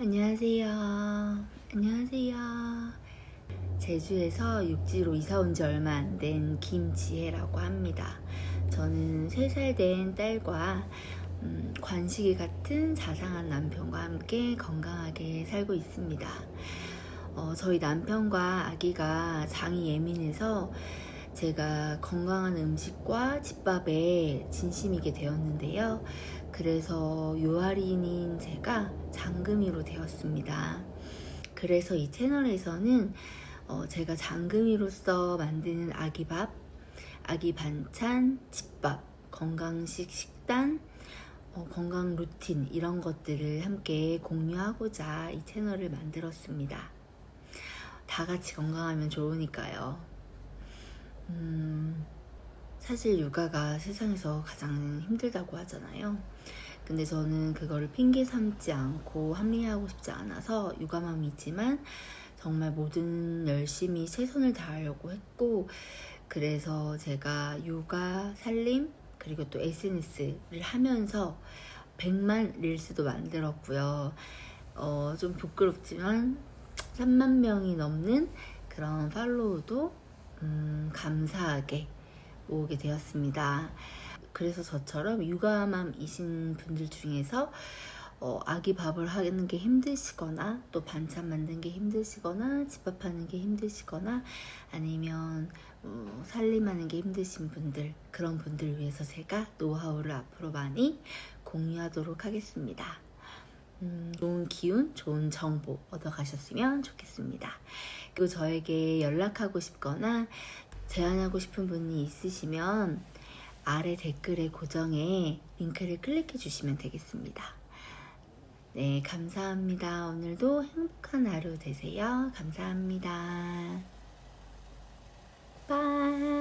안녕하세요. 안녕하세요. 제주에서 육지로 이사 온 지 얼마 안 된 김지혜라고 합니다. 저는 3살 된 딸과 음, 관식이 같은 자상한 남편과 함께 건강하게 살고 있습니다. 어, 저희 남편과 아기가 장이 예민해서 제가 건강한 음식과 집밥에 진심이게 되었는데요. 그래서 요아린인 제가 장금이로 되었습니다. 그래서 이 채널에서는 어, 제가 장금이로서 만드는 아기밥, 아기 반찬, 집밥, 건강식 식단, 어, 건강 루틴 이런 것들을 함께 공유하고자 이 채널을 만들었습니다. 다 같이 건강하면 좋으니까요. 음, 사실 육아가 세상에서 가장 힘들다고 하잖아요. 근데 저는 그거를 핑계 삼지 않고 합리화하고 싶지 않아서 육아맘이 있지만 정말 모든 열심히 최선을 다하려고 했고 그래서 제가 육아, 살림 그리고 또 SNS를 하면서 100만 릴스도 만들었고요. 어, 좀 부끄럽지만 3만 명이 넘는 그런 팔로우도 음, 감사하게 모으게 되었습니다. 그래서 저처럼 육아맘이신 분들 중에서 어, 아기 밥을 하는 게 힘드시거나 또 반찬 만드는 게 힘드시거나 집밥하는 게 힘드시거나 아니면 어, 살림하는 게 힘드신 분들 그런 분들 위해서 제가 노하우를 앞으로 많이 공유하도록 하겠습니다. 음, 좋은 기운, 좋은 정보 얻어가셨으면 좋겠습니다. 그리고 저에게 연락하고 싶거나 제안하고 싶은 분이 있으시면 아래 댓글에 고정해 링크를 클릭해 주시면 되겠습니다. 네, 감사합니다. 오늘도 행복한 하루 되세요. 감사합니다. 빠이.